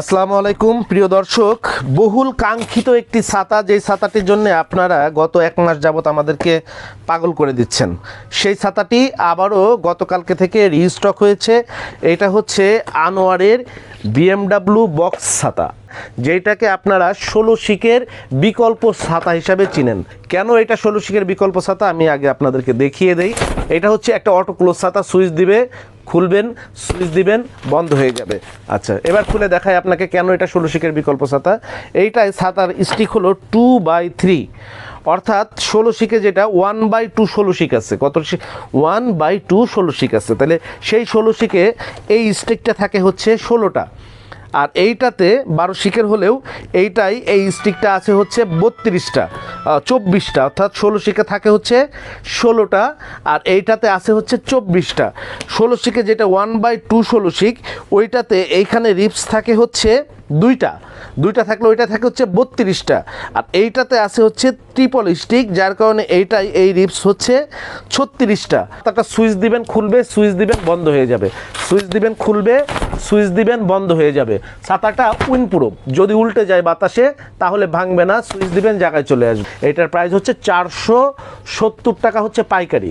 আসসালামু আলাইকুম, প্রিয় দর্শক। বহুল কাঙ্ক্ষিত একটি ছাতা, যেই ছাতাটির জন্য আপনারা গত এক মাস যাবত আমাদেরকে পাগল করে দিচ্ছেন। সেই ছাতাটি আবারও গতকালকে থেকে রিস্টক হয়েছে। এটা হচ্ছে আনোয়ারের বিএমডাব্লিউ বক্স ছাতা যেটাকে আপনারা ষোলো শিকের বিকল্প ছাতা হিসাবে চিনেন। কেন এটা ষোলো শিকের বিকল্প ছাতা? আমি আগে আপনাদেরকে দেখিয়ে দেই। এটা হচ্ছে একটা অটো ক্লোজ ছাতা, সুইচ দিবে খুলবেন, সুইচ দিবেন, বন্ধ হয়ে যাবে। আচ্ছা এবার খুলে দেখায় আপনাকে কেন এটা ষোলো শিকের বিকল্প ছাতা। এইটাই ছাতার স্টিক হলো টু বাই থ্রি। অর্থাৎ ষোলো শিখে যেটা ওয়ান বাই টু ষোলো শিখ আছে। কত ওয়ান বাই টু ষোলো শিখ আছে। তাহলে সেই ষোলো শিখে এই স্টিকটা থাকে হচ্ছে ষোলোটা। আর এইটাতে বারো শিকের হলেও এইটাই, এই স্টিকটা আছে হচ্ছে বত্রিশটা চব্বিশটা, অর্থাৎ ষোলো শিকে থাকে হচ্ছে ষোলোটা, আর এইটাতে আছে হচ্ছে চব্বিশটা। ষোলো শিকে যেটা ওয়ান বাই টু ষোলো শিক ওইটাতে এইখানে রিপস থাকে হচ্ছে দুইটা দুইটা থাকলে ওইটা থাকে হচ্ছে বত্রিশটা, আর এইটাতে আছে হচ্ছে ট্রিপল স্টিক যার কারণে এইটাই, এই রিপস হচ্ছে ছত্রিশটা। একটা সুইচ দিবেন, খুলবে সুইচ দিবেন, বন্ধ হয়ে যাবে। সুইচ দিবেন, খুলবে সুইচ দিবেন, বন্ধ হয়ে যাবে। ছাতাটা উইনপ্রুফ। যদি উল্টে যায় বাতাসে, তাহলে ভাঙবে না, সুইচ দিবেন, জায়গায় চলে আসবে। এটার প্রাইস হচ্ছে চারশো সত্তর টাকা হচ্ছে পাইকারি।